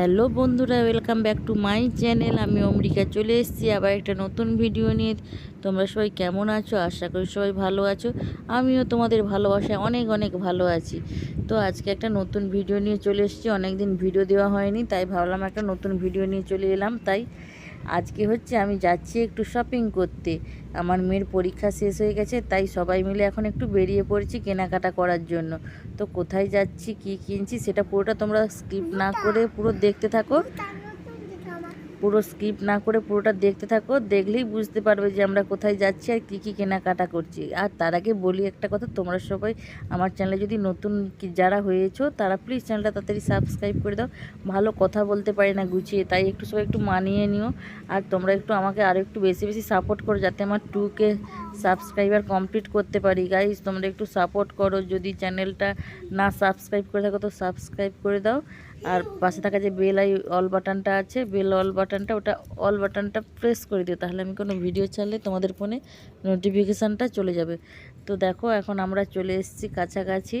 Hello বন্ধুরা welcome back to my channel আমি America চলে এসেছি আবার একটা নতুন ভিডিও নিয়ে। তোমরা সবাই কেমন আছো? আশা করি সবাই ভালো আছো। আমিও তোমাদের ভালোবাসায় অনেক অনেক ভালো আছি। তো আজকে একটা নতুন ভিডিও নিয়ে চলে এসেছি। অনেক দিন ভিডিও দেওয়া হয়নি, তাই ভাবলাম একটা নতুন ভিডিও নিয়ে চলে এলাম। তাই আজকে হচ্ছে আমি যাচ্ছি একটু শপিং করতে। আমার মেয়ের পরীক্ষা শেষ হয়ে গেছে, তাই সবাই মিলে এখন একটু বেরিয়ে পড়ছি কেনাকাটা করার জন্য। তো কোথায় যাচ্ছি, কি কিনছি, সেটা পুরোটা তোমরা স্কিপ না করে পুরো দেখতে থাকো। পুরো স্কিপ না করে পুরোটা দেখতে থাকো, দেখলেই বুঝতে পারবে যে আমরা কোথায় যাচ্ছি আর কী কী কেনাকাটা করছি। আর তার আগে বলি একটা কথা, তোমরা সবাই আমার চ্যানেলে যদি নতুন যারা হয়েছো, তারা প্লিজ চ্যানেলটা তাড়াতাড়ি সাবস্ক্রাইব করে দাও। ভালো কথা বলতে পারি না, গুছিয়ে, তাই একটু সবাই একটু মানিয়ে নিও। আর তোমরা একটু আমাকে আরও একটু বেশি বেশি সাপোর্ট করো, যাতে আমার টুকে সাবস্ক্রাইবার কমপ্লিট করতে পারি। গাইজ তোমরা একটু সাপোর্ট করো, যদি চ্যানেলটা না সাবস্ক্রাইব করে থাকো, তো সাবস্ক্রাইব করে দাও। আর পাশে থাকা যে বেল আই অল বাটনটা আছে, বেল অল বাটনটা, ওটা অল বাটনটা প্রেস করে দিও, তাহলে আমি কোনো ভিডিও ছাড়লে তোমাদের ফোনে নোটিফিকেশানটা চলে যাবে। তো দেখো, এখন আমরা চলে এসেছি কাছাকাছি।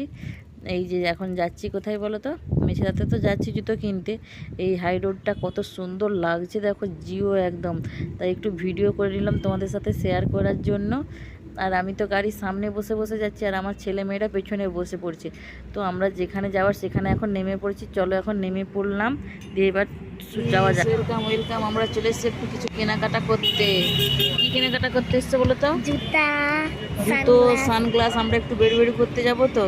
এই যে এখন যাচ্ছি কোথায় বলো তো? মেছেদাতে তো যাচ্ছি জুতো কিনতে। এই হাই রোডটা কত সুন্দর লাগছে, দেখো জিও একদম। তাই একটু ভিডিও করে নিলাম তোমাদের সাথে শেয়ার করার জন্য। আর আমি তো গাড়ির সামনে বসে বসে যাচ্ছি আর আমার ছেলে মেয়েরা পেছনে বসে পড়ছে। তো আমরা যেখানে যাওয়ার সেখানে এখন নেমে পড়েছি। চলো এখন নেমে পড়লাম। দিয়ে এবার যাওয়া যাক। ওয়েলকাম ওয়েলকাম আমরা চলে এসেছি একটু কিছু কেনাকাটা করতে। কি কেনাকাটা করতে এসছে বলো তো? জুতা জুতো সানগ্লাস আমরা একটু বের বের করতে যাব তো।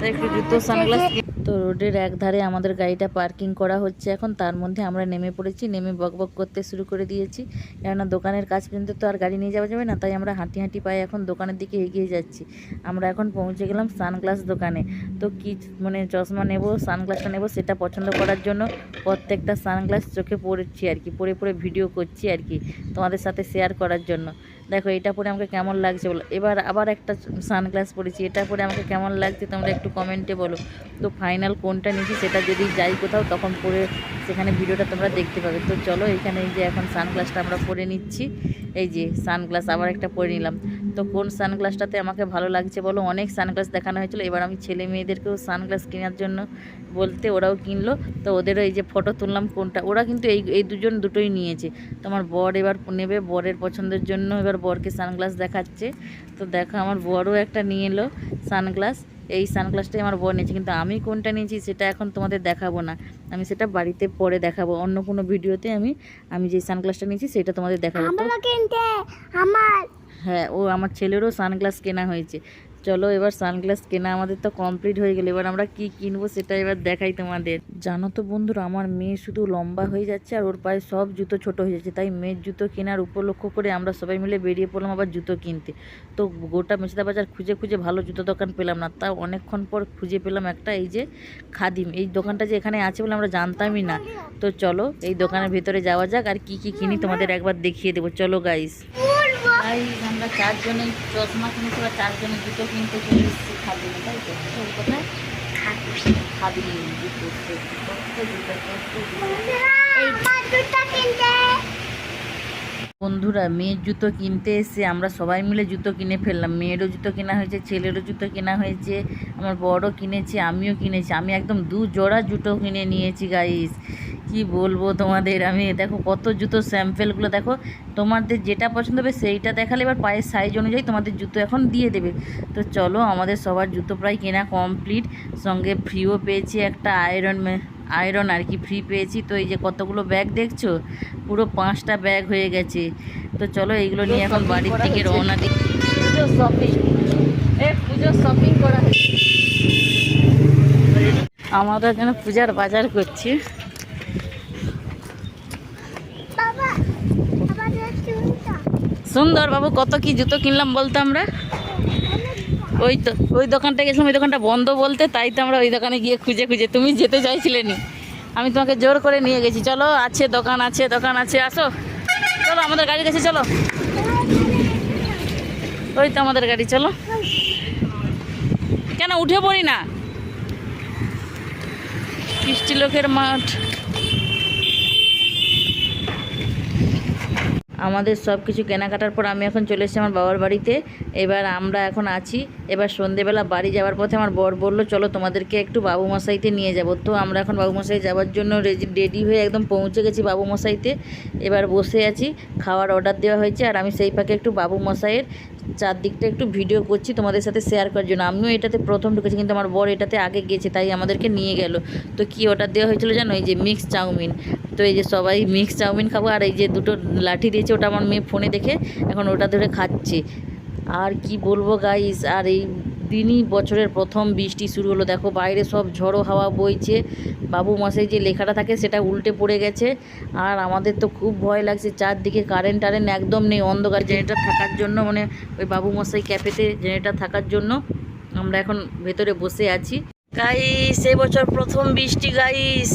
তাই একটু জুতো সানগ্লাস তো রোডের এক ধারে আমাদের গাড়িটা পার্কিং করা হচ্ছে। এখন তার মধ্যে আমরা নেমে পড়েছি, নেমে বকবক করতে শুরু করে দিয়েছি। কেননা দোকানের কাছ পর্যন্ত তো আর গাড়ি নিয়ে যাওয়া যাবে না, তাই আমরা হাঁটি হাঁটি পায়ে এখন দোকানের দিকে এগিয়ে যাচ্ছি। আমরা এখন পৌঁছে গেলাম সানগ্লাস দোকানে। তো কি মানে চশমা নেব, সানগ্লাসটা নেব, সেটা পছন্দ করার জন্য প্রত্যেকটা সানগ্লাস চোখে পড়েছি আর কি পরে পরে ভিডিও করছি আর কি তোমাদের সাথে শেয়ার করার জন্য। দেখো, এটা পরে আমাকে কেমন লাগছে বলো। এবার আবার একটা সানগ্লাস পরেছি এটা পরে আমাকে কেমন লাগছে তোমরা একটু কমেন্টে বলো। তো ফাইনাল কোনটা নিয়েছি সেটা যদি যাই কোথাও, তখন পরে সেখানে ভিডিওটা তোমরা দেখতে পাবে। তো চলো, এখানে এই যে এখন সানগ্লাসটা আমরা পরে নিচ্ছি। এই যে সানগ্লাস আবার একটা পরে নিলাম। তো কোন সানগ্লাসটাতে আমাকে ভালো লাগছে বলো? অনেক সানগ্লাস দেখানো হয়েছিল। এবার আমি ছেলে মেয়েদেরকেও সানগ্লাস কেনার জন্য বলতে ওরাও কিনলো। তো ওদেরও এই যে ফটো তুললাম কোনটা, ওরা কিন্তু এই এই দুজন দুটোই নিয়েছে। তো আমার বর এবার নেবে, বরের পছন্দের জন্য এবার বরকে সানগ্লাস দেখাচ্ছে। তো দেখো আমার বরও একটা নিয়ে এলো সানগ্লাস। এই সানগ্লাসটাই আমার বর নিয়েছে। কিন্তু আমি কোনটা নিয়েছি সেটা এখন তোমাদের দেখাবো না। আমি সেটা বাড়িতে পরে দেখাবো। অন্য কোনো ভিডিওতে আমি আমি যে সানগ্লাসটা নিয়েছি সেটা তোমাদের দেখাবো। আমার হ্যাঁ ও আমার ছেলেরও সানগ্লাস কেনা হয়েছে। চলো এবার সানগ্লাস কেনা আমাদের তো কমপ্লিট হয়ে গেল। এবার আমরা কি কিনবো সেটা এবার দেখাই তোমাদের। জানো তো বন্ধুরা, আমার মেয়ে শুধু লম্বা হয়ে যাচ্ছে আর ওর পায়ে সব জুতো ছোট হয়ে যাচ্ছে। তাই মেয়ের জুতো কেনার উপলক্ষ করে আমরা সবাই মিলে বেরিয়ে পড়লাম আবার জুতো কিনতে। তো গোটা মেচেদা বাজার খুঁজে খুঁজে ভালো জুতো দোকান পেলাম না। তা অনেকক্ষণ পর খুঁজে পেলাম একটা, এই যে খাদিম। এই দোকানটা যে এখানে আছে বলে আমরা জানতামই না। তো চলো এই দোকানের ভেতরে যাওয়া যাক আর কি কি কিনি তোমাদের একবার দেখিয়ে দেবো। চলো গাইস গাইস আমরা চারজনে চশমা কিনেছি বা চারজনে জুতো কিনতে চলে এসেছি খাদিমে তাই তো? কোথায়? খাদিম। জুতো বন্ধুরা মেয়ের জুতো কিনতে এসে আমরা সবাই মিলে জুতো কিনে ফেললাম। মেয়েরও জুতো কেনা হয়েছে ছেলেরও জুতো কেনা হয়েছে আমার বড়ও কিনেছে আমিও কিনেছি। আমি একদম দু জোড়া জুতো কিনে নিয়েছি গাইস কি বলব তোমাদের? আমি দেখো কত জুতো স্যাম্পেলগুলো দেখো তোমাদের যেটা পছন্দ হবে সেইটা দেখালে এবার পায়ের সাইজ অনুযায়ী তোমাদের জুতো এখন দিয়ে দেবে। তো চলো আমাদের সবার জুতো প্রায় কেনা কমপ্লিট সঙ্গে ফ্রিও পেয়েছি একটা আয়রন আয়রন আর কি ফ্রি পেয়েছি। তো এই যে কতগুলো ব্যাগ দেখছ? পুরো পাঁচটা ব্যাগ হয়ে গেছে। তো চলো এইগুলো নিয়ে এখন বাড়ির থেকে রওনা দিই পুজো শপিং এ পুজো শপিং করা আমরা যেন পূজার বাজার করছি বাবা আমাদের জুতা সুন্দর বাবু কত কি জুতো কিনলাম বলতো আমরা? ওই তো, ওই দোকানটা গেছিলাম, ওই দোকানটা বন্ধ বলতে, তাই তো আমরা ওই দোকানে গিয়ে খুঁজে খুঁজে, তুমি যেতে চাইছিলে নি আমি তোমাকে জোর করে নিয়ে গেছি। চলো, আছে দোকান আছে দোকান, আছে, আসো। চলো, আমাদের গাড়ি কাছে চলো। ওই তো আমাদের গাড়ি, চলো। কেন, উঠে পড়ি না? কৃষ্টি লোকের মাঠ। আমাদের সব কিছু কেনাকাটার পর আমি এখন চলে এসেছি আমার বাবার বাড়িতে। এবার আমরা এখন আছি এবার সন্ধেবেলা বাড়ি যাওয়ার পথে আমার বর বলল, চলো তোমাদেরকে একটু বাবু মশাইতে নিয়ে যাব। তো আমরা এখন বাবু মশাই যাওয়ার জন্য রেডি হয়ে একদম পৌঁছে গেছি বাবু মশাইতে এবার বসে আছি, খাওয়ার অর্ডার দেওয়া হয়েছে। আর আমি সেই পাকে একটু বাবু মশাইয়ের চারদিকটা একটু ভিডিও করছি তোমাদের সাথে শেয়ার করার জন্য। আমিও এটাতে প্রথম ঢুকেছি, কিন্তু আমার বর এটাতে আগে গেছে, তাই আমাদেরকে নিয়ে গেল। তো কি অর্ডার দেওয়া হয়েছিল জানো? এই যে মিক্স চাউমিন। তো এই যে সবাই মিক্স চাউমিন খাব, আর এই যে দুটো লাঠি দিয়েছে, ওটা আমার মেয়ে ফোনে দেখে এখন ওটা ধরে খাচ্ছে। আর কি বলব গাইস আর এই দিনই বছরের প্রথম বৃষ্টি শুরু হলো। দেখো, বাইরে সব ঝড়ো হাওয়া বইছে। বাবু মশাই যে লেখাটা থাকে, সেটা উল্টে পড়ে গেছে। আর আমাদের তো খুব ভয় লাগছে, চারদিকে কারেন্ট টারেন্ট একদম নেই, অন্ধকার। জেনারেটার থাকার জন্য মানে ওই বাবু মশাই ক্যাফেতে জেনারেটার থাকার জন্য আমরা এখন ভেতরে বসে আছি। গাইস এবছর প্রথম বৃষ্টি গাইস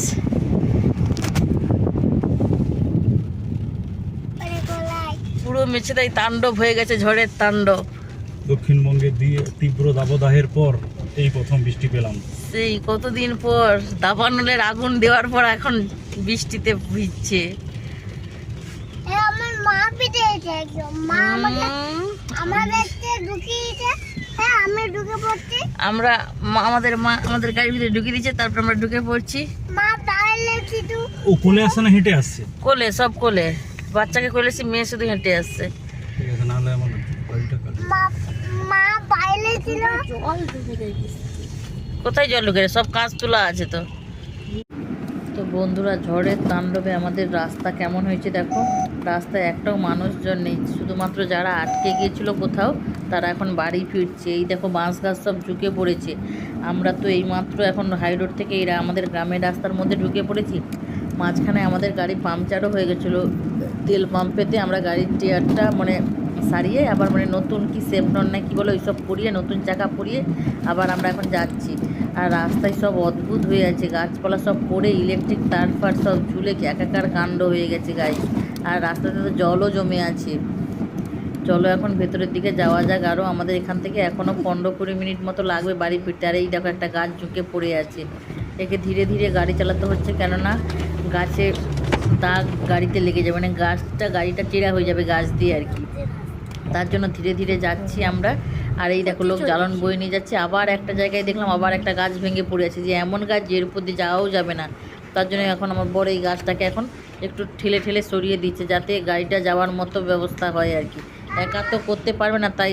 ওরে গোলাই পুরো মেছেদাই তাণ্ডব হয়ে গেছে ঝড়ের তাণ্ডব। দক্ষিণবঙ্গে দিয়ে তীব্র দাবদাহের পর এই প্রথম বৃষ্টি পেলাম। সেই কতদিন পর দাবানলের আগুন দেওয়ার পর এখন বৃষ্টিতে ভিজছে। আমার হ্যাঁ আমি ঢুকে পড়ছি। আমরা আমাদের মা আমাদের গাড়ির ভিতরে ঢুকিয়ে দিচ্ছে তারপর আমরা ঢুকে পড়ছি। মা তাহলে ও কোলে আসে না হেঁটে আসছে? কোলে সব কোলে। বাচ্চাকে কোলেছি মেয়ে শুধু হেঁটে আসছে। ঠিক আছে নাহলে আমার মা মা বাইরে ছিল। কোথায় জল ঢুকে সব কাজ তোলা আছে তো। তো বন্ধুরা ঝড়ের তাণ্ডবে আমাদের রাস্তা কেমন হয়েছে দেখো? রাস্তায় একটাও মানুষজন নেই শুধুমাত্র যারা আটকে গিয়েছিল কোথাও তারা এখন বাড়ি ফিরছে। এই দেখো বাঁশ গাছ সব ঝুঁকে পড়েছে। আমরা তো এইমাত্র এখন হাই রোড থেকে এরা আমাদের গ্রামের রাস্তার মধ্যে ঢুকে পড়েছি। মাঝখানে আমাদের গাড়ি পাংচারও হয়ে গেছিল। তেল পাম্পেতে আমরা গাড়ির টিয়ারটা মানে সারিয়ে আবার মানে নতুন কি সেফনন না কি বলে ওইসব পরিয়ে, নতুন চাকা পরিয়ে আবার আমরা এখন যাচ্ছি। আর রাস্তায় সব অদ্ভুত হয়ে আছে, গাছপালা সব পড়ে ইলেকট্রিক তার ফার সব ঝুলে একাকার কাণ্ড হয়ে গেছে গাই আর রাস্তাতে তো জলও জমে আছে। চলো এখন ভেতরের দিকে যাওয়া যাক। আরও আমাদের এখান থেকে এখনও পনেরো কুড়ি মিনিট মতো লাগবে বাড়ি ফিরতে। আর এই দেখো একটা গাছ ঝুঁকে পড়ে আছে। একে ধীরে ধীরে গাড়ি চালাতে হচ্ছে কেননা গাছে দাগ গাড়িতে লেগে যাবে মানে গাছটা, গাড়িটা চেরা হয়ে যাবে গাছ দিয়ে আর কি। তার জন্য ধীরে ধীরে যাচ্ছি আমরা। আর এই দেখো, লোক জ্বালন বয়ে নিয়ে যাচ্ছে। আবার একটা জায়গায় দেখলাম, আবার একটা গাছ ভেঙে পড়ে আছে। যে এমন গাছ, যে উপর দিয়ে যাওয়াও যাবে না। তার জন্য এখন আমার বড় এই গাছটাকে এখন একটু ঠেলে ঠেলে সরিয়ে দিচ্ছে, যাতে গাড়িটা যাওয়ার মতো ব্যবস্থা হয় আর কি। একা তো করতে পারবে না, তাই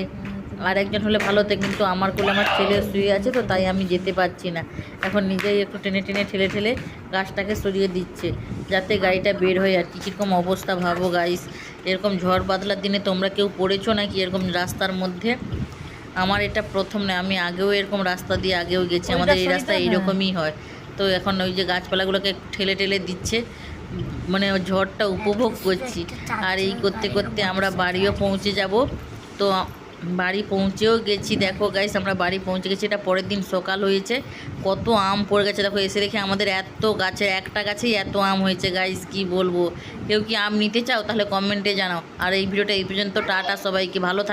আর একজন হলে ভালো হতো কিন্তু আমার কোলে আমার ছেলে শুয়ে আছে তো তাই আমি যেতে পারছি না। এখন নিজেই একটু টেনে টেনে ঠেলে ঠেলে গাছটাকে সরিয়ে দিচ্ছে যাতে গাড়িটা বের হয়ে। আর কি কীরকম অবস্থা ভাবো গাইস এরকম ঝড় বাদলার দিনে তোমরা কেউ পড়েছো নাকি? এরকম রাস্তার মধ্যে? আমার এটা প্রথম না আমি আগেও এরকম রাস্তা দিয়ে আগেও গেছি। আমাদের এই রাস্তা এইরকমই হয়। তো এখন ওই যে গাছপালাগুলোকে ঠেলে ঠেলে দিচ্ছে মানে ঝড়টা উপভোগ করছি। আর এই করতে করতে আমরা বাড়িও পৌঁছে যাব। তো বাড়ি পৌঁছেও গেছি। দেখো গাইস আমরা বাড়ি পৌঁছে গেছি। এটা পরের দিন সকাল হয়েছে। কত আম পড়ে গেছে। দেখো, এসে দেখে আমাদের এত গাছে, একটা গাছেই এত আম হয়েছে গাইস কি বলব? কেউ কি আম নিতে চাও? তাহলে কমেন্টে জানাও। আর এই ভিডিওটা এই পর্যন্ত, টাটা সবাইকে। ভালো